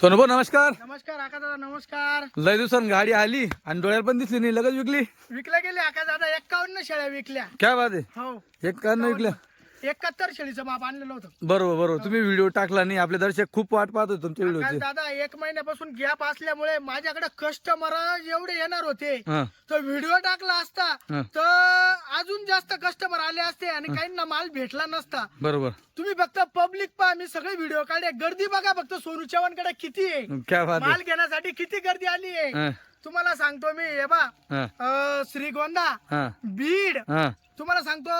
सोनभाऊ नमस्कार. नमस्कार आका दादा नमस्कार. लय दिवसांनी गाडी आली आणि डोळ्याला पण दिसली नाही लगेच विकली. विकल्या गेले आका दादा एक्कावन्न शेळ्या विकल्या. काय बात आहे. हो. एक का नाही विकल्या. एकाहत्तर शेळीचं माप आणलेलं होतं. बरोबर बरोबर. तुम्ही व्हिडिओ टाकला नाही. आपले दर्शक खूप वाट पाहत होते तुमच्या आकाश व्हिडिओची दादा एक महिन्यापासून गॅप असल्यामुळे माझ्याकडे कस्टमर एवढे येणार होते. हा. तर व्हिडिओ टाकला असता हा. तर अजून जास्त कस्टमर आले असते आणि काहींना माल भेटला नसता. बरोबर. तुम्ही फक्त पब्लिक पहा मी सगळे व्हिडिओ काढले. गर्दी बघा फक्त सोनू चव्हाणकडे किती आहे. काय बात आहे. माल घेण्यासाठी किती गर्दी आली आहे. हा, तुम्हाला सांगतो मी हे बा हा, अं, श्रीगोंदा हा, बीड हा, तुम्हाला सांगतो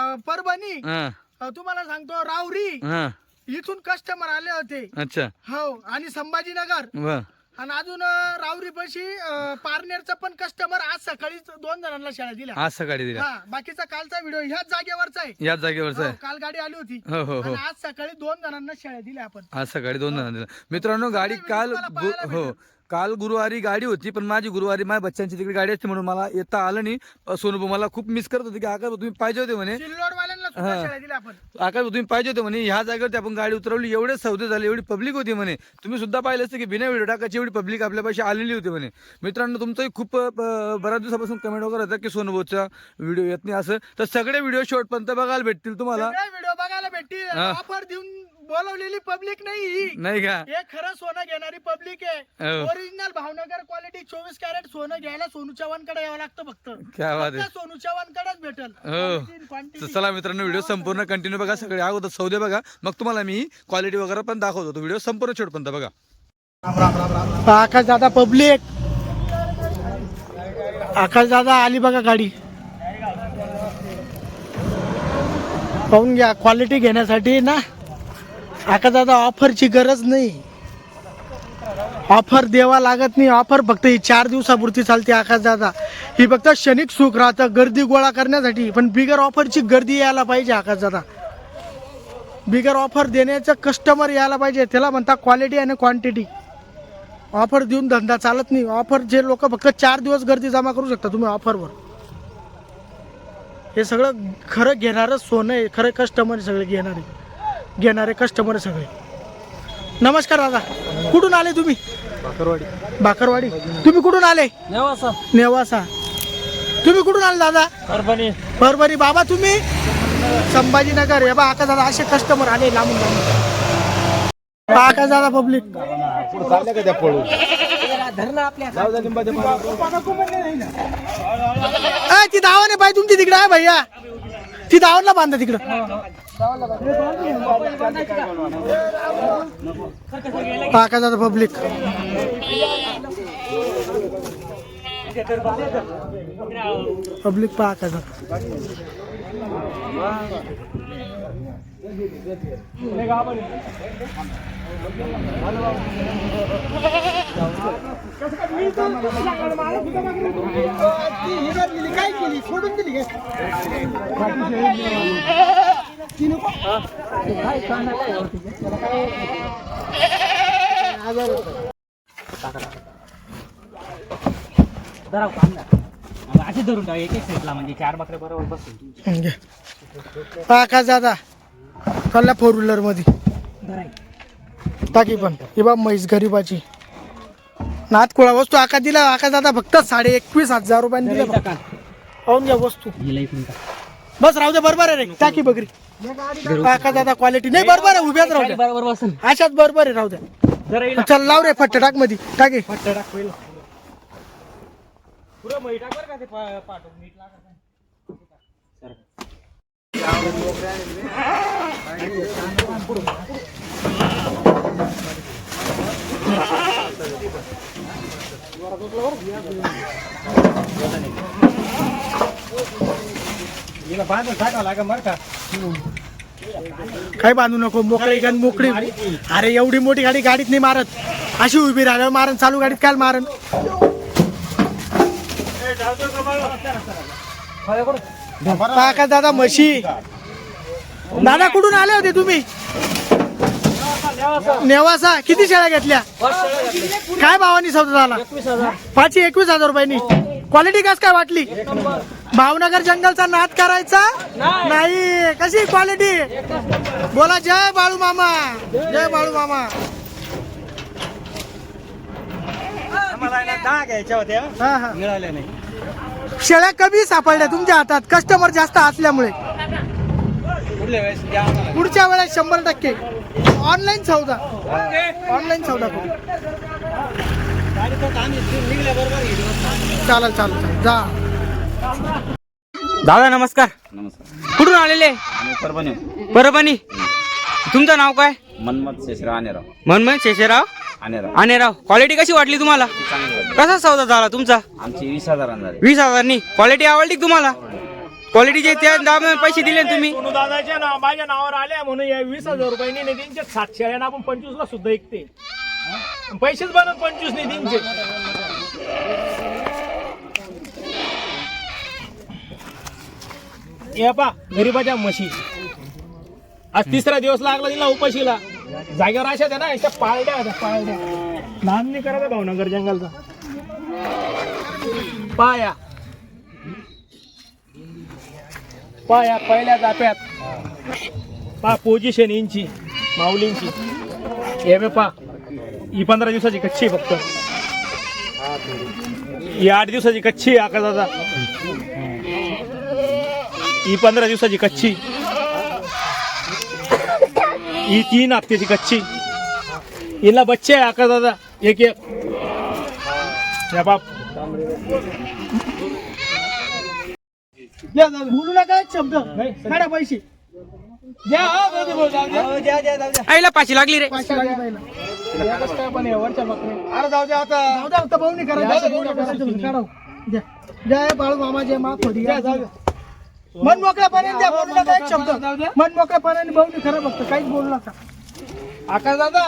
अं, परभणी. हा, अं, तुम्हाला सांगतो रावरी. हा. इथून कस्टमर आले होते. अच्छा. हो आणि संभाजीनगर. आणि अजून रावरी पशी पारनेरचा पण कस्टमर आज सकाळी दोन जणांना शाळा दिल्या. आज सकाळी दिल्या. हा बाकीचा कालचा व्हिडिओ ह्याच जागेवरचा आहे. याच जागेवरच हो, आहे. काल गाडी आली होती. हो हो हो. आणि आज सकाळी दोन जणांना शाळा दिल्या आपण. आज सकाळी दोन जणांना दिला मित्रांनो गाडी काल हो. काल गुरुवारी गाडी होती पण माझी गुरुवारी माझ्या बच्चांची तिकडे गाडी असते म्हणून मला येता आलं नाही. सोनू मला खूप मिस करत होते की आकाश तुम्ही पाहिजे होते म्हणे. आकाश तुम्ही पाहिजे होते म्हणे. ह्या जागेवरती आपण गाडी उतरवली एवढे सौदे झाले एवढी पब्लिक होती म्हणे. तुम्ही सुद्धा पाहिलं असतं की बिना व्हिडिओ टाकायची एवढी पब्लिक आपल्यापाशी आलेली होती म्हणे. मित्रांनो तुमचंही खूप बऱ्याच दिवसापासून कमेंट वगैरे होता की सोनूभाऊचा व्हिडिओ येत नाही असं. तर सगळे व्हिडिओ शेवटपर्यंत बघायला भेटतील तुम्हाला. व्हिडिओ बघायला भेटतील. ऑफर देऊन बोलवलेली पब्लिक नाही ही. नाही का? हे खरं सोनं घेणारी पब्लिक आहे. हो. ओरिजिनल भावनगर क्वालिटी चोवीस कॅरेट सोनं घ्यायला सोनू चव्हाणकडे यावं लागतं फक्त. काय बात आहे. फक्त सोनू चव्हाण कडेच भेटल. हो. Quantity, quantity. तर चला मित्रांनो व्हिडिओ संपूर्ण कंटिन्यू बघा सगळे. अगोदर सौदे बघा. मग तुम्हाला मी क्वालिटी वगैरे पण दाखवतो. तो व्हिडिओ संपूर्ण शेवटपर्यंत बघा. आकाश दादा पब्लिक आकाश दादा आली बघा गाडी. पाहून घ्या क्वालिटी घेण्यासाठी ना. आकाश दादा ऑफरची गरज नाही. ऑफर द्यावा लागत नाही. ऑफर फक्त ही चार दिवसापुरती चालते आकाश दादा. ही फक्त क्षणिक सुख राहतं गर्दी गोळा करण्यासाठी. पण बिगर ऑफरची गर्दी यायला पाहिजे आकाश दादा. बिगर ऑफर देण्याचं कस्टमर यायला पाहिजे. त्याला म्हणता क्वालिटी आणि क्वांटिटी ऑफर देऊन धंदा चालत नाही. ऑफर जे लोक फक्त चार दिवस गर्दी जमा करू शकता तुम्ही ऑफरवर हे सगळं खरं घेणारं सोनं आहे. खरं कस्टमर सगळे घेणारे. घेणारे कस्टमर सगळे. नमस्कार दादा. कुठून आले तुम्ही? बाकरवाडी तुम्ही कुठून आले? नेवासा. तुम्ही कुठून आले दादा? परभणी. परभणी. बाबा तुम्ही? संभाजीनगर. हे बा आकाश दादा असे कस्टमर आले लांबून लांबून. आकाश दादा पब्लिक ती दावाने पाय तुमची तिकडे आहे भैया. ती दावणला बांधा तिकडं. आकाश पब्लिक पब्लिक पहा काय केली सोडून दिली जरा काम ना असे धरून टाक एक एक साईडला म्हणजे चार बकऱ्या बरोबर बसून आकाश दादा चालल्या फोर व्हीलरमध्ये. टाकी पण. ही बा म्हैस गरीबाची. नातकुळा वस्तू आकाश दिला आकाश दादा फक्त साडे एकवीस हजार रुपयांनी दिले. पाहून घ्या वस्तू. बस राहू दे बरोबर आहे रे. टाकी बकरी. आकाश दादा क्वालिटी नाही बरोबर आहे उभ्याच राहू बसून. अशाच बरोबर आहे राहू द्या चल लाव रे फट्ट टाकमध्ये टाकी. टाक पहिलं. पुरं मै टाक बरं का ते पा- पाठवून. मीठ लागत. हिला बांधून टाकावं लागेल बरं का काय बांधू नको? मोकळी गण मोकळी. अरे एवढी मोठी गाडी गाडीत नाही मारत. अशी उभी राहिल्यावर मारण चालू गाडीत काय मारण काका दादा म्हशी. दादा कुठून आले होते तुम्ही? नेवासा. किती शेळ्या घेतल्या? काय भावानी सौदा झाला? पाचशे एकवीस हजार रुपयांनी. क्वालिटी कस काय वाटली? भावनगर जंगलचा नाद करायचा? नाही. कशी क्वालिटी बोला जय बाळू मामा. जय बाळू मामा. दहा घ्यायच्या होत्या. हा हा. मिळाल्या नाही. शेळ्या कमी सापडल्या तुमच्या हातात. कस्टमर जास्त असल्यामुळे. पुढच्या वेळेस शंभर टक्के. ऑनलाईन सौदा. ऑनलाईन सौदा करू. चालेल चालेल चालेल. जा. दादा नमस्कार. नमस्कार. कुठून आलेले? परभणी. परभणी. तुमचं नाव काय? मनमत शेषराव आनेराव. मनमोहन शेषराव? आनेराव. आनेराव क्वालिटी कशी वाटली तुम्हाला? चांगली वाटली. कसा सौदा झाला तुमचा? आमची वीस हजार झाली वीस हजारनी. क्वालिटी आवडली का तुम्हाला? क्वालिटीचे त्या दाम पैसे दिले ना तुम्ही? सोनू दादाच्या नाव माझ्या नावावर आल्या म्हणून या वीस हजार रुपयांनी निधींचे सात शेळ्यांना आपण पंचवीस ला सुद्धा ऐकते पैसेच बनत पंचवीस निधींचे हे पा गरीबाच्या म्हशी. आज तिसरा दिवस लागला तिला उपाशीला. जागेवर अशा त्या ना अशा पाळड्या होत्या पाळड्या लहान नाही करायचा भावनगर जंगलचा. पाया. पाया पहिल्या जाप्यात. पा पोझिशन इंची माऊलींची. हे बे पा. ही पंधरा दिवसाची कच्ची फक्त. ही आठ दिवसाची कच्ची आकाशाचा. ही पंधरा दिवसाची कच्ची. ही तीन हप्त्याची कच्ची। हिला बच्चे आहे आका दादा एक एक। या बाप। या, बोलू नका एक शब्द. नाही, काढा पैसे. द्या हा, जाऊ दे, भाऊ, जाऊ दे. आईला पाचशे लागली रे. पाचशे लागले पहिला. या कसं काय पण आहे, वरच्या बकऱ्या. अरे जाऊ द्या आता. जाऊ द्या आता या, भाऊनी करायचं काढा. द्या. जय बाळू मामा जय मा खोडी मन मोकळ्यापणाने द्या बोलू नका एक शब्द. मन मोकळ्यापणाने भाऊनी खरं फक्त काहीच बोलू नका. आकाश दादा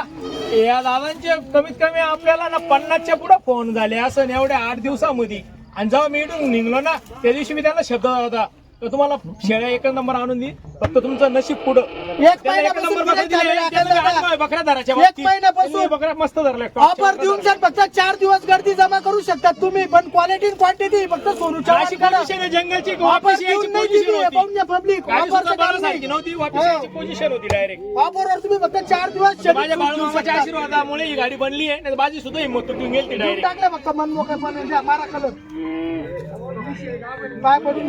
या दादांचे कमीत कमी आपल्याला ना पन्नासच्या पुढे फोन झाले. असं एवढ्या आठ दिवसामध्ये. आणि जेव्हा मी इथून निघलो ना त्या दिवशी मी त्यांना शब्द होता. तर तुम्हाला शेळ्या एक नंबर आणून देईन फक्त तुमचं नशीब पुढं एक महिन्यापासून नंबर बकऱ्या. आहे धराच्या एक. महिन्यापासून. मस्त धरल्या ऑफर देऊन फक्त चार दिवस गर्दी जमा करू शकतात तुम्ही पण क्वालिटी क्वांटिटी फक्त सोनूच्या अशी वाटकाला. पोझिशन आहे जंगलची ऑफर वापस यायची देऊन नाही पोझिशन दिली होती पब्लिक गाडी सुद्धा ऑफरचं बारा काम सारखी नाही नव्हती वापस हो. यायची पोझिशन होती डायरेक्ट ऑफरवर तुम्ही फक्त चार दिवस माझ्या बाळूमामाच्या शकता. आशीर्वादामुळे ही गाडी बनली आहे नाही बाजी सुद्धा हिंमत तुटून गेली देऊन डायरेक्ट टाकलं फक्त मन मोकळेपणे द्या मारा कलर पाय पडून.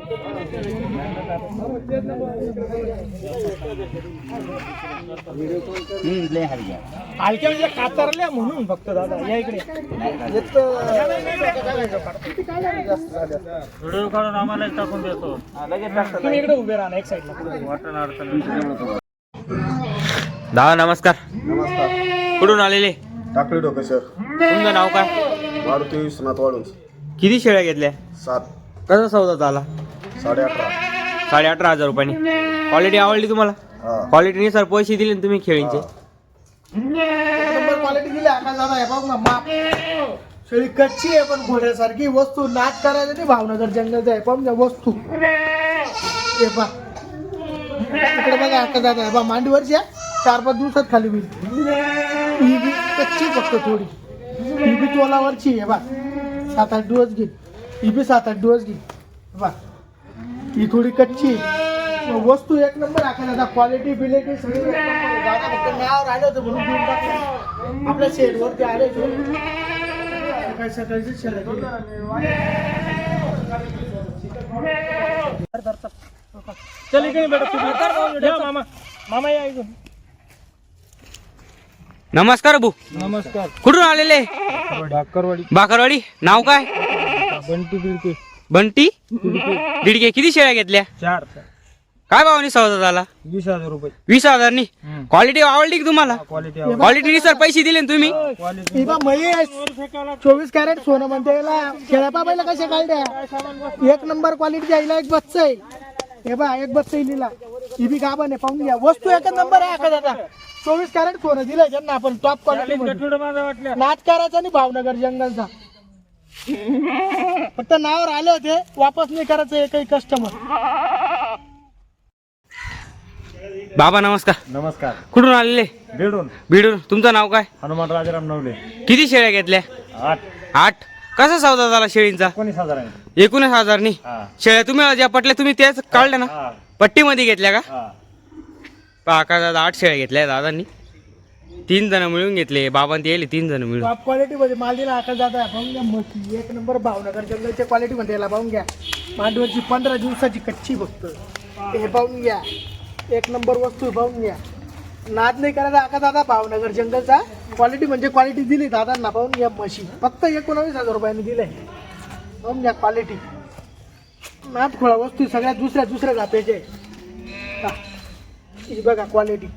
हलक्या म्हणजे कातरल्या म्हणून फक्त दादा या इकडे. तुम्ही इकडे उभे राहा ना, एक साईडला दादा नमस्कार. कुठून आलेले? टाकळी डोकं सर. तुमचं नाव काय? मारुती विश्वनाथ वाळून किती शेळ्या घेतल्या? सात. कसा सौदा झाला? साडे अठरा साडे अठरा हजार रुपयांनी. क्वालिटी आवडली तुम्हाला? हा. क्वालिटीनुसार पैसे दिले ना तुम्ही खेळींचे. नंबर क्वालिटी दिली आकाश दादा हे बघ ना माप. शेळी कच्ची आहे पण घोड्यासारखी वस्तू नाच करायचं नाही भावनगर जंगलचं आहे पण त्या वस्तू. हे पा इकडे बघा आकाश दादा हे बा मांडीवरची आहे. चार पाच दिवसात खाली होईल. ही बी कच्ची फक्त थोडी. ही बी तोलावरची आहे बा. सात आठ दिवस घेईल ही बी सात आठ दिवस घेईल बा. ही थोडी कच्ची. वस्तू एक नंबर दादा क्वालिटी बिलिटी सगळी एक नंबर आहे. दादा फक्त नावावर आले होते म्हणून देऊन टाकले. आपल्या शेडवरती आले होते. सकाळी सकाळची शेड चल इकडे बेटा तुम्ही या मामा. मामा या नमस्कार भाऊ नमस्कार. कुठून आलेले? बाकरवाडी. बाकरवाडी. नाव काय? बंटी बिडके बंटी? दीडके किती शेळ्या घेतल्या? चार. काय भावानी सौदा झाला? वीस हजार रुपये. वीस हजारनी? क्वालिटी आवडली का तुम्हाला? क्वालिटी क्वालिटीनुसार पैसे दिले ना तुम्ही? इबा महेश चोवीस कॅरेट सोनं म्हणते याला. खेळापा पहिला कशा काढल्या? एक नंबर क्वालिटी हिला एक बच्च आहे. हे बा एक बच्च लिहिला ही बी गाभण आहे पाहून घ्या. वस्तू एक नंबर आहे का दादा चोवीस कॅरेट सोनं दिलंय त्यांना आपण टॉप क्वालिटी करायचा नाही भावनगर जंगलचा. फक्त नावावर आले होते वापस नाही करायचं एकही कस्टमर बाबा नमस्कार. नमस्कार. कुठून आलेले? बेडून बीडून तुमचं नाव काय? हनुमान राजाराम नवले. किती शेळ्या घेतल्या? आठ. आठ. कसा सौदा झाला शेळींचा? एकोणीस हजार आहे हजारनी? हा. शेळ्या तुम्ही ज्या पटल्या तुम्ही त्याच काढल्या ना? हा. पट्टीमध्ये घेतल्या का? हा. पहा का दादा आठ शेळ्या घेतल्या दादांनी. तीन जण मिळून घेतले. बाबांत येईल तीन जण मिळून. क्वालिटी मध्ये माल दिला आकाश दादा पाहून घ्या मस्त एक नंबर भावनगर जंगलच्या क्वालिटी मध्ये याला पाहून घ्या. मांडवरची पंधरा दिवसाची कच्ची फक्त हे पाहून घ्या. एक नंबर वस्तू पाहून घ्या. नाद नाही करायचा आकाश दादा. भावनगर जंगलचा क्वालिटी म्हणजे क्वालिटी दिली दादांना. पाहून घ्या मशीन फक्त एकोणावीस हजार रुपयाने दिले पाहून घ्या क्वालिटी नाद खोळा वस्तू सगळ्या दुसऱ्या दुसऱ्या जापेचे. बघा क्वालिटी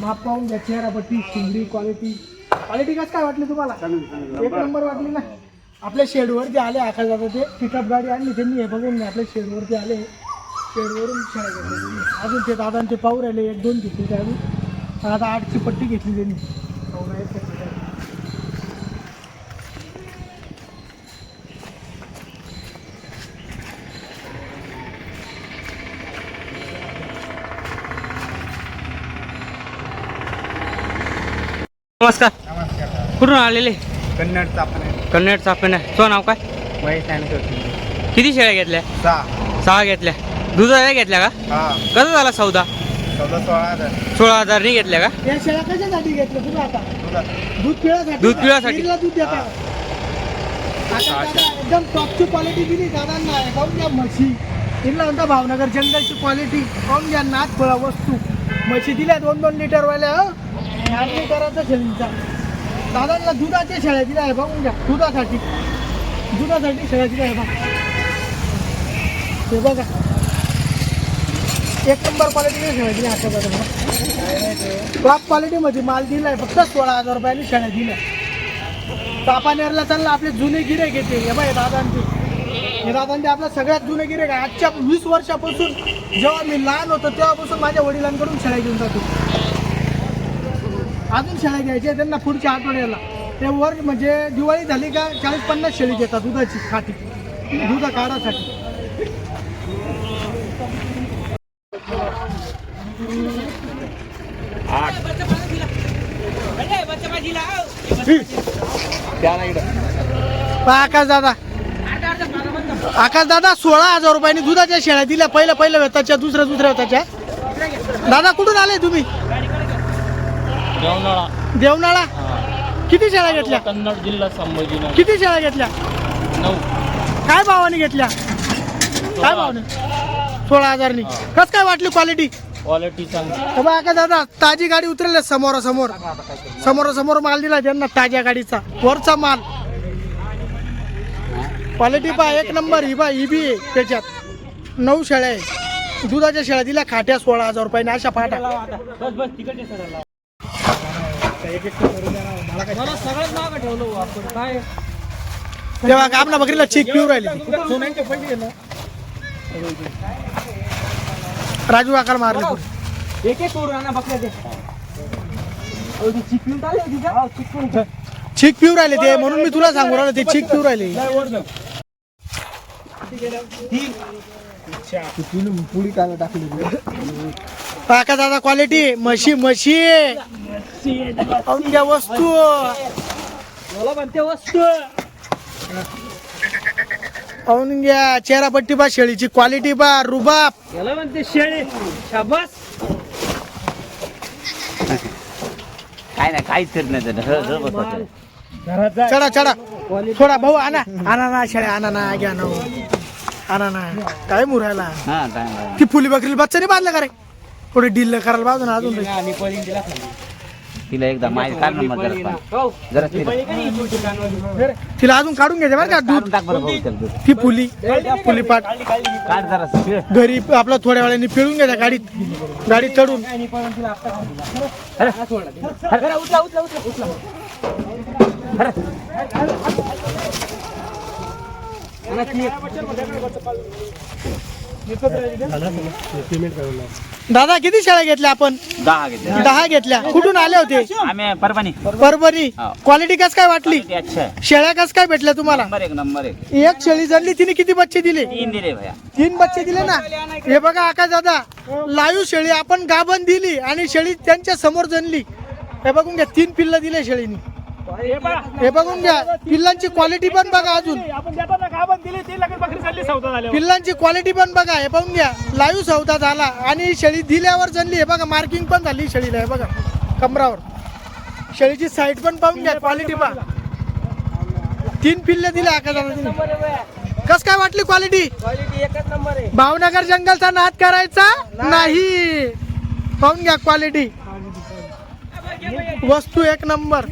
माप पाहून घ्या चेहरापट्टी शिंगडी क्वालिटी क्वालिटी कसं काय वाटली तुम्हाला? एक नंबर वाटली ना? आपल्या शेडवरती आले आकाश दादा ते. पिकअप गाडी आणली त्यांनी हे बघून घ्या आपल्या शेडवरती आले. शेडवरून. अजून ते दादांचे पाऊर आले एक दोन घेतली ते अजून आता आठची पट्टी घेतली त्यांनी. नमस्कार. कुठून आलेले? कन्नड चापणे. कन्नड चापेना तो नाव काय? महेश ज्ञानेश्वर किती शेळ्या घेतल्या? सहा. सहा घेतल्या. दुधाच्या घेतल्या का? हा. कसा झाला सौदा? चौदा सोळा हजार. सोळा हजारनी घेतल्या का? या शेळ्या कशासाठी घेतलं तुम्ही आता? दूध पिळासाठी दूध पिळासाठी. खीरला दूध देता? आता दादा एकदम टॉपची क्वालिटी दिली दादांना. घ्या म्हशी. तिला म्हणता भावनगर जंगलची क्वालिटी पाहून घ्या नाथ फळा वस्तू. म्हशी दिल्या दोन दोन लिटर वाल्या लिटराचा शेळीचा. दादांना दुधाच्या शेळ्या दिल्या आहे बघून घ्या. दुधासाठी. दुधासाठी शेळ्या दिल्या आहे बघा. हे बघा. एक नंबर क्वालिटीने शेळ्या दिल्या आता बघा. टॉप क्वालिटीमध्ये माल दिलाय फक्त सोळा हजार रुपयाने शेळ्या दिल्या. तापानेरला चालला आपले जुने गिरे घेते. हे बाय दादांचे. हे दादांचे आपल्या सगळ्यात जुने गिरे आजच्या वीस वर्षापासून जेव्हा मी लहान होतो तेव्हापासून माझ्या वडिलांकडून शेळ्या घेऊन जातो. अजून शेळ्या घ्यायच्या त्यांना पुढच्या आठवड्याला. ते वर म्हणजे दिवाळी झाली का चाळीस पन्नास शेळी घेतात दुधाची खाटी दुध काढासाठी. आकाश दादा. आकाश दादा सोळा हजार रुपयांनी दुधाच्या शेळ्या दिल्या. पहिल्या पहिल्या वेताच्या दुसऱ्या दुसऱ्या वेताच्या दादा कुठून आले तुम्ही? देवनाळा. किती शेळ्या घेतल्या? कन्नड जिल्हा संभाजीनगर. किती शेळ्या घेतल्या? नऊ. काय भावाने घेतल्या? काय भावाने? सोळा हजारनी. कस काय वाटली क्वालिटी क्वालिटी चांगली. दादा ताजी गाडी उतरले समोरासमोर. समोरासमोर माल दिला त्यांना ताज्या गाडीचा. वरचा माल. क्वालिटी पा एक नंबर ही बा ही बी आहे त्याच्यात. नऊ शेळ्या आहे. दुधाच्या शेळ्या दिल्या खाट्या सोळा हजार रुपयाने अशा फाटा. मला सगळ्यात मागं ठेवलं हो आपण काय तेव्हा आपल्या बकरीला चेक पिऊ राहिली ती. राजू आकार मारले पुढे. एक एक करून आणा बघल्या ते अहो, ती चिकलून चालली होती का? चिकलून. चीक पिऊ राहिले ते म्हणून मी तुला सांगू राहिलो ते चीक पिऊ राहिले काका दादा क्वालिटी म्हशी म्हशी. घ्या वस्तू. मला म्हणते वस्तू. पाहून घ्या. चेहरापट्टी बा शेळीची क्वालिटी बा रुबाब. याला म्हणते शेळी. शाबास. काय नाही काहीच करत नाही त्यानं. ह, ह बसवतं. चढा चढा. थोडा भाऊ आणा. आणा ना शेळ्या आणा ना घ्या ना. हो. आणा ना. काय मुरायला? हा. ती फुली बकरी बच्चा नाही बांधला का रे? पुढे डील करायला बाजू ना अजून पळीन तिला खाली. तिला एकदा माहिती काढ ना मग जरा पण. जरा तिला अजून काढून घ्यायचे बरं का? दूध. काढून टाक बरं भाऊ त्याला दूध. ती फुली फुली पाट. काढ जरा पिळ. घरी आपला थोड्या वेळाने पिळून घ्यायच्या गाडीत. गाडीत चढून. हा, दादा किती शेळ्या घेतल्या आपण? दहा घेतले दहा घेतल्या. कुठून आले होते? आम्ही परभणी. परभणी. हा. क्वालिटी कस काय वाटली? ते अच्छा आहे. शेळ्या कस काय भेटल्या तुम्हाला? नंबर एक नंबर एक. एक शेळी जणली तिने किती बच्चे दिले? तीन दिले भैया. तीन बच्चे दिले ना? हे बघा आकाश दादा लाईव्ह शेळी आपण गाभण दिली आणि शेळी त्यांच्यासमोर जनली हे बघून घ्या तीन पिल्ल दिले शेळीनी. हे. हे बघून घ्या. पिल्लांची क्वालिटी पण बघा अजून. पिल्लांची क्वालिटी पण बघा हे बघून घ्या. लाईव्ह सौदा झाला. आणि शेळी दिल्यावर जनली हे बघा मार्किंग पण झाली शेळीला हे बघा. कमरावर. शेळीची साईड पण पाहून घ्या क्वालिटी पहा. तीन पिल्ले दिले आकाशाला कस काय वाटली क्वालिटी भावनगर जंगलचा नाद करायचा नाही. पाहून घ्या क्वालिटी वस्तू एक नंबर.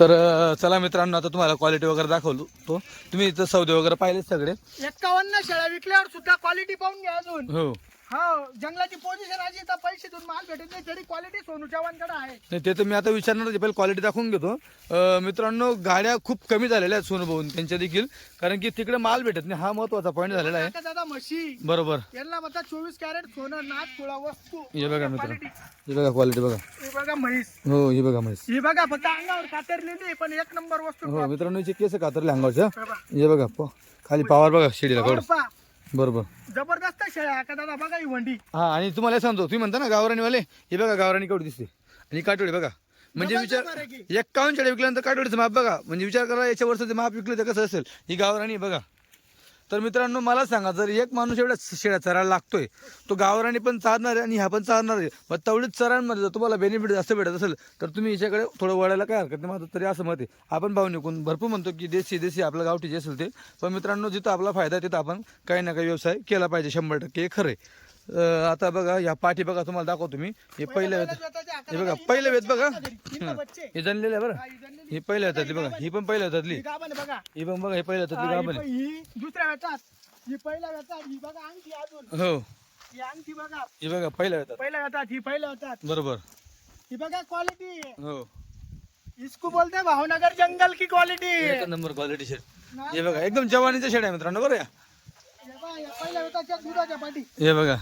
तर चला मित्रांनो आता तुम्हाला क्वालिटी वगैरे दाखवलो तो तुम्ही इथं सौदे वगैरे पाहिलेच सगळे? एक्कावन्न शेळ्या विकल्यावर सुद्धा क्वालिटी पाहून घ्या अजून. हो. हो जंगलाची पोझिशन अशी तर पैसे देऊन माल भेटत नाही तरी क्वालिटी सोनू चव्हाणकडे आहे. नाही ते तर मी आता विचारणार आहे, पहिले क्वालिटी दाखवून घेतो. अं, मित्रांनो गाड्या खूप कमी झालेल्या आहेत सोनूभाऊन त्यांच्या देखील. कारण की तिकडे माल भेटत नाही हा महत्त्वाचा पॉईंट झालेला आहे. दादा म्हशी. बरोबर. यांना चोवीस कॅरेट सोनं नाच थोडा वस्तू. हे बघा मित्र क्वालिटी हे बघा क्वालिटी बघा. ही बघा म्हैस. हो हे बघा म्हैस. ही बघा फक्त अंगावर कातरलेली पण एक नंबर वस्तू हो मित्रांनो हिचे केस कातरले अंगावरच्या हे बघा. हे प- खाली पावर बघा शिडीला पहा. बरोबर. जबरदस्त शेळ्या का दादा बघा ही वंडी. हा आणि तुम्हाला सांगतो तुम्ही म्हणता ना गावरानीवाले हे बघा गावरानी केवढी दिसते. आणि काटोडी बघा. म्हणजे विचार आहे की? एक्कावन्न शेळ्या विकल्यानंतर काटोडीचं माप बघा. म्हणजे विचार करा याच्या वर्षाचं माप विकलं तर कसं असेल? ही गावरानी आहे बघा. तर मित्रांनो मला सांगा जर एक माणूस एवढ्या शेळ्या चरायला लागतोय तो गावरानी पण चारणार आहे आणि ह्या पण चारणार आहे. मग तेवढीच चरांमध्ये जर तुम्हाला बेनिफिट जास्त भेटत असेल तर तुम्ही याच्याकडे थोडं वळायला काय हरकत नाही. माझं तरी असं मत आहे. आपण भाऊ निघून भरपूर म्हणतो की देशी देशी आपलं गावठी जे असेल ते. पण मित्रांनो जिथं आपला फायदा आहे तिथं आपण काही ना काही व्यवसाय केला पाहिजे शंभर टक्के खरं आहे. आता बघा या पाठी बघा तुम्हाला दाखवतो मी. हे वेळेत हे बघा पहिल्या वेळेत बघा. हे. जनलेलं आहे बरं. हा, ही. ही पहिल्या हातातली बघा. ही पण पहिल्या हातातली ही पण बघा ही पहिल्या हातातली हा, गाभण ही आहे ही दुसऱ्या ही पहिल्या ही बघा अजून. हो. ही बघा. ही बघा पहिल्या हातात पहिल्या ही पहिल्या बरोबर. ही बघा क्वालिटी हो. इसको बोलते भावनगर जंगल की क्वालिटी एक नंबर क्वालिटी शेड हे बघा एकदम जवानीच्या शेड आहे मित्रांनो बरं या. पहिल्या वेळाच्या दुधाच्या पाठी. हे बघा.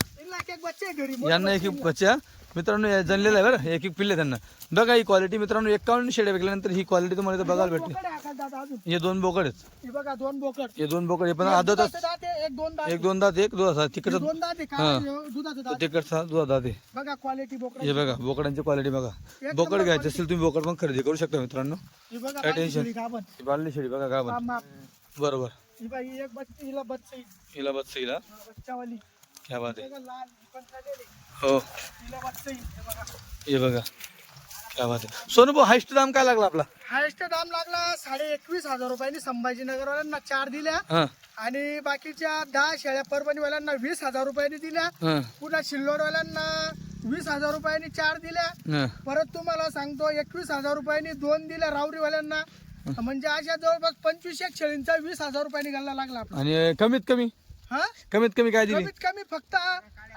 यांना एक एक बच्चे मित्रांनो जनलेला आहे बरं. एक एक पिल्ले त्यांना. बघा ही क्वालिटी मित्रांनो एकावन्न शेड्या विकल्यानंतर ही क्वालिटी तुम्हाला बघायला भेटते हे दोन बोकड आहेत. हे बघा दोन बोकड. हे दोन बोकड हे पण आदतच दुधाचं दात आहे, एक दोन दात एक दोन हे तिकडचा तिकडचा दोन दात बघा क्वालिटी हे बघा बोकडांची क्वालिटी बघा. बोकड घ्यायचे असेल तुम्ही बोकड पण खरेदी करू शकता मित्रांनो. काय टेन्शन? बालली शेळी बघा माप. बरोबर. हिला बच्ची. हिला बघा लाल ही. हो बघा. क्या बात आहे. सोनू भाऊ हायस्ट दाम काय लागला आपला? हायेस्ट दाम लागला साडे एकवीस हजार रुपयांनी संभाजीनगरवाल्यांना चार दिल्या. आणि बाकीच्या दहा शेळ्या परभणीवाल्यांना वीस हजार रुपयांनी दिल्या. हा. पुन्हा सिल्लोडवाल्यांना वीस हजार रुपयांनी चार दिल्या. परत तुम्हाला सांगतो एकवीस हजार रुपयांनी दोन दिल्या रावरीवाल्यांना. म्हणजे अशा जवळपास पंचवीस एक शेळींचा वीस हजार रुपयांनी घालला लागला आपला. आणि कमीत कमी? हा? कमीत कमी काय दिली? कमीत कमी फक्त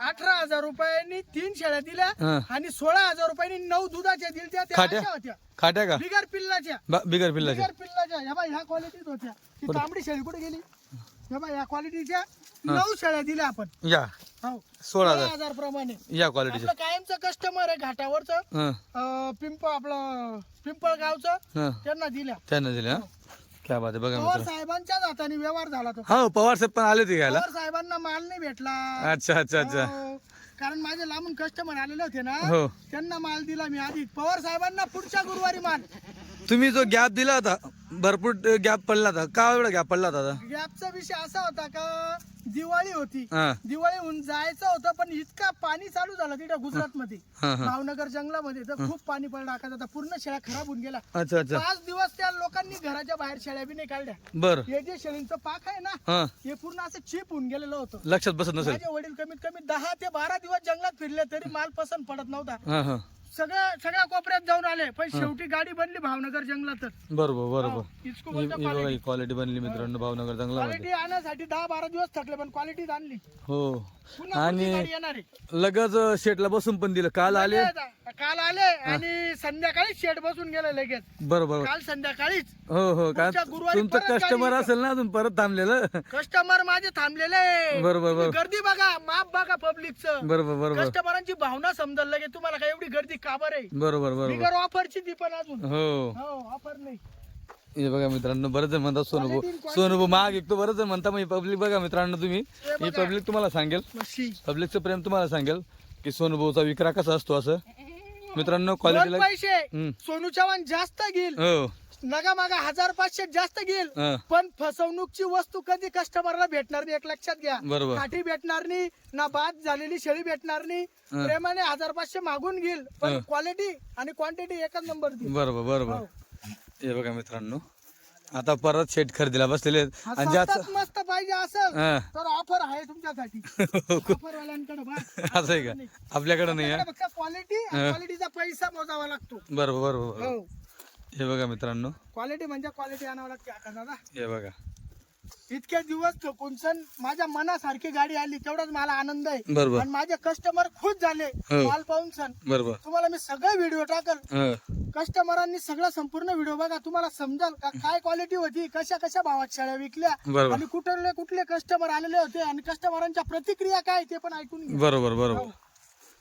अठरा हजार रुपयांनी तीन शेळ्या दिल्या. आणि सोळा हजार रुपयांनी नऊ दुधाच्या दिल्या त्या खाट्या? अशा होत्या. खाट्या का? बिगर पिल्लाच्या. बा- बिगर पिल्लाच्या. बिगर पिल्लाच्या. ह्या बाई ह्या क्वालिटीत होत्या. ती तांबडी शेळी कुठे गेली? ह्या बाई ह्या क्वालिटीच्या नऊ शेळ्या दिल्या आपण. या. हो. सोळा हजार. हजार प्रमाणे या क्वालिटीच्या आपलं कायमचं कस्टमर आहे घाटावरचं. हा. अं, पिंपळ आपलं पिंपळगावचं. हा. त्यांना दिल्या. त्यांना दिले हा. क्या बात आहे बघा पवार मित्र साहेबांच्याच हाताने व्यवहार झाला तो. हा पवार साहेब पण आले ते घ्यायला. पवार साहेबांना माल नाही भेटला. अच्छा अच्छा अच्छा. हो. कारण माझे लांबून कस्टमर आलेले होते ना हो. त्यांना माल दिला मी आधी. पवार साहेबांना पुढच्या गुरुवारी माल. तुम्ही जो गॅप दिला होता भरपूर गॅप पडला होता का एवढा गॅप पडला होता आता? गॅपचा विषय असा होता का दिवाळी होती. हा. दिवाळी होऊन जायचं होतं पण इतका पाणी चालू झालं तिथं गुजरात मध्ये हा हा. भावनगर जंगलामध्ये तर खूप पाणी पडलं आकाशात आता पूर्ण शेळ्या खराब होऊन गेल्या. अच्छा अच्छा. पाच दिवस त्या लोकांनी घराच्या बाहेर शेळ्या बी नाही काढल्या. बर. हे जे शेळींचं पाक आहे ना हा. हे पूर्ण असं चिप होऊन गेलेलं होतं. लक्षात बसत नसेल. माझे वडील कमीत कमी दहा ते बारा दिवस जंगलात फिरले तरी माल पसंत पडत नव्हता. हा हा. सगळ्या सगळ्या कोपऱ्यात जाऊन आले. पण शेवटी गाडी बनली भावनगर जंगलातच. बरोबर बरोबर. ही ही बघा ही क्वालिटी बनली मित्रांनो भावनगर जंगलामध्ये. क्वालिटी आणण्यासाठी दहा बारा दिवस थकले पण क्वालिटी आणली. हो. पुन्हा आणि पुढची गाडी येणार आहे? लगेच शेटला बसून पण दिलं. काल आले? लगेच, काल आले आणि संध्याकाळी शेड बसून गेले लगेच. बरोबर काल संध्याकाळीच. हो हो काय पुढच्या गुरुवारी तुमचं परत कस्टमर. असेल ना अजून परत थांबलेलं? कस्टमर माझे थांबलेले. बरोबर, बरोबर. गर्दी बघा माप बघा पब्लिकचं बरोबर बरोबर कस्टमरांची भावना समजायला लगे तुम्हाला काय एवढी गर्दी का बरं आहे? बरोबर बरोबर. बिगर ऑफरची ती पण अजून. हो. हो ऑफर नाही. हे बघा मित्रांनो बरेच जण म्हणतात सोनूभाऊ. महाग एक तो बरेच जण म्हणता म्हणजे पब्लिक बघा मित्रांनो तुम्ही. ही पब्लिक तुम्हाला सांगेल. पब्लिकचं प्रेम तुम्हाला सांगेल की सोनूभाऊचा विक्रा कसा असतो असं. मित्रांनो दोन क्वालिटीला पैसे. सोनू चव्हाण जास्त घेईल. हो. नगा मागा हजार पाचशे जास्त घेईल. हा. पण फसवणूकची वस्तू कधी कस्टमरला भेटणार नाही एक लक्षात घ्या. बरोबर. काठी भेटणार नाही ना बाद झालेली शेळी भेटणार नाही. प्रेमाने हजार पाचशे मागून घेईल. पण क्वालिटी आणि क्वांटिटी एकच नंबर बरोबर बरोबर. हे बघा मित्रांनो. आता परत शेट खरेदीला बसलेले आहेत. आणि स्वस्तात मस्त पाहिजे असेल हा. तर ऑफर आहे तुमच्यासाठी. ऑफर वाल्यांकडे बा. असं आहे का? आपल्याकडे नाही आहे क्वालिटी क्वालिटीचा पैसा मोजावा लागतो. बरोबर बरोबर बरोबर. हो. हे बघा मित्रांनो. क्वालिटी म्हणजे क्वालिटी आणावं लागते आता दादा. हे बघा. इतके दिवस सण माझ्या मनासारखी गाडी आली तेवढाच मला आनंद आहे. बरोबर. आणि माझे कस्टमर खुश झाले हो. माल पाहून सण. बरोबर. तुम्हाला मी सगळे व्हिडिओ टाकल. हं. कस्टमरांनी सगळा संपूर्ण व्हिडिओ बघा. तुम्हाला समजाल का काय क्वालिटी होती कशा कशा भावात शेळ्या विकल्या बरोबर. आणि कुठले कुठले कस्टमर आलेले होते आणि कस्टमरांच्या प्रतिक्रिया काय ते पण ऐकून घ्या. बरोबर बरोबर.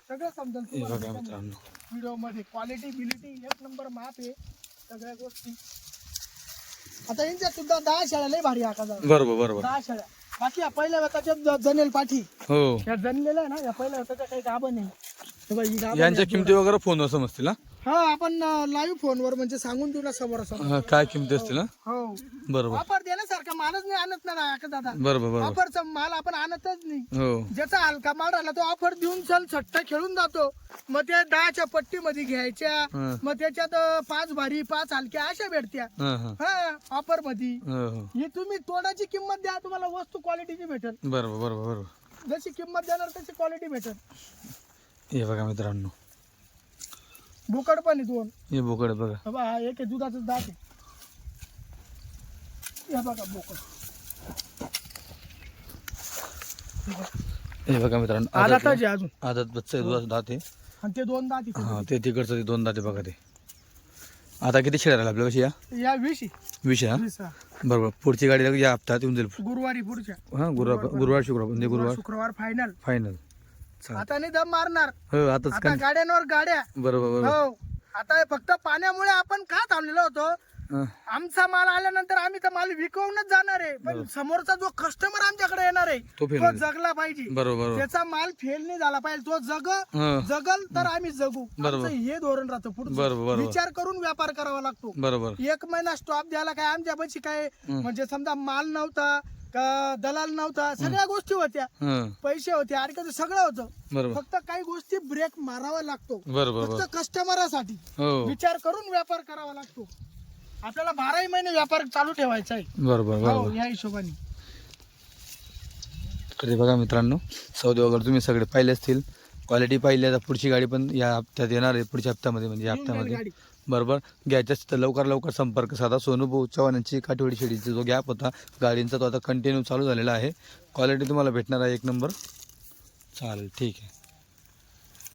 सगळं समजाल हे बघा मित्रांनो. व्हिडिओमध्ये क्वालिटी बिलिटी एक नंबर माप आहे सगळ्या गोष्टी. आता यांच्या सुद्धा दहा शेळ्या लय भारी आका बरोबर बरोबर. दहा शेळ्या. बाकी या पहिल्या व्यताच्या ज- जनेल पाठी. हो. या जणलेल्या आहे ना या पहिल्या व्यताच्या काही गाभं नाही हे बघ, ही गाभं यांच्या. किमती वगैरे फोनवर समजतील हा? हा आपण लाईव्ह फोनवर म्हणजे सांगून देऊ ना हा काय किमती असतील ना हो. बरोबर. ऑफर देण्यासारखा मालच नाही आणत ना दादा. बरोबर बरोबर. ऑफरचा माल आपण आणतच नाही. हो. ज्याचा हलका माल राहिला तो ऑफर देऊन चल सट्टा खेळून जातो. मग ते दहाच्या पट्टीमध्ये घ्यायच्या हं. मग त्याच्यात अं, पाच भारी पाच हलक्या अशा भेटत्या. हा हा. हा ऑफरमध्ये हो हो. ही तुम्ही तोडाची किंमत द्या तुम्हाला वस्तू क्वालिटीची भेटेल. बरोबर बरोबर बरोबर. जशी किंमत देणार तशी क्वालिटी भेटेल. हे बघा मित्रांनो भुकड पण आहे दोन. हे बोकड आहे बघा. हे बघा, हा एक आहे दुधाचं दात आहे. हे बघा बोकड हे बघा मित्रांनो आला आदत ताजे अजून. आदत बच्चा दुधाचं दात आहे. आणि ते दोन दात. हा ते तिकडचं ते दोन दात बघा ते. आता किती शेळ्या राहिल्या आपल्या कशी या? या वीस आहे. हा? वीस, हा. बरोबर. पुढची गाडी या हप्त्यात येऊन जाईल. गुरुवारी पुढच्या. हा गुरुवार गुरुवार शुक्रवार म्हणजे गुरुवार. शुक्रवार फायनल फायनल आता नाही दम मारणार. हो आताच आता गाड्यांवर गाड्या. बरोबर बरोबर. हो. आता हे फक्त पाण्यामुळे आपण का थांबलेलो होतो? आमचा माल आल्यानंतर आम्ही तर माल विकवूनच जाणार आहे. पण समोरचा जो कस्टमर आमच्याकडे येणार आहे तो. जगला पाहिजे. बरोबर बरोबर. त्याचा माल फेल नाही झाला पाहिजे. तो जग हा, जगल तर आम्ही जगू. बरोबर. आमचं हे धोरण राहतं पुढचं. बरोबर विचार करून व्यापार करावा लागतो. बरोबर. एक महिना स्टॉप द्यायला काय आमच्या पैसे काय? म्हणजे समजा माल नव्हता का दलाल नव्हता सगळ्या गोष्टी होत्या. हा पैसे होते अडकत सगळं होतं. बरोबर. फक्त काही गोष्टी ब्रेक मारावा लागतो. बरोबर बरोबर. फक्त कस्टमरासाठी हो. विचार करून व्यापार करावा लागतो. आपल्याला बाराही महिने व्यापार चालू ठेवायचा आहे. बरोबर हो बरोबर. या हिशोबाने. तर बघा मित्रांनो सौदे वगैरे तुम्ही सगळे पाहिले असतील. क्वालिटी पाहिली आता पुढची गाडी पण या हप्त्यात येणार आहे पुढच्या हप्त्यामध्ये म्हणजे या हप्त्यामध्ये. बरोबर? घ्यायच्या तर लवकर लवकर संपर्क साधा. सोनूभाऊ चव्हाण यांची काठवडी शेडीचा जो गॅप होता गाडींचा तो आता कंटिन्यू चालू झालेला आहे. क्वालिटी तुम्हाला भेटणार आहे एक नंबर चालेल ठीक आहे.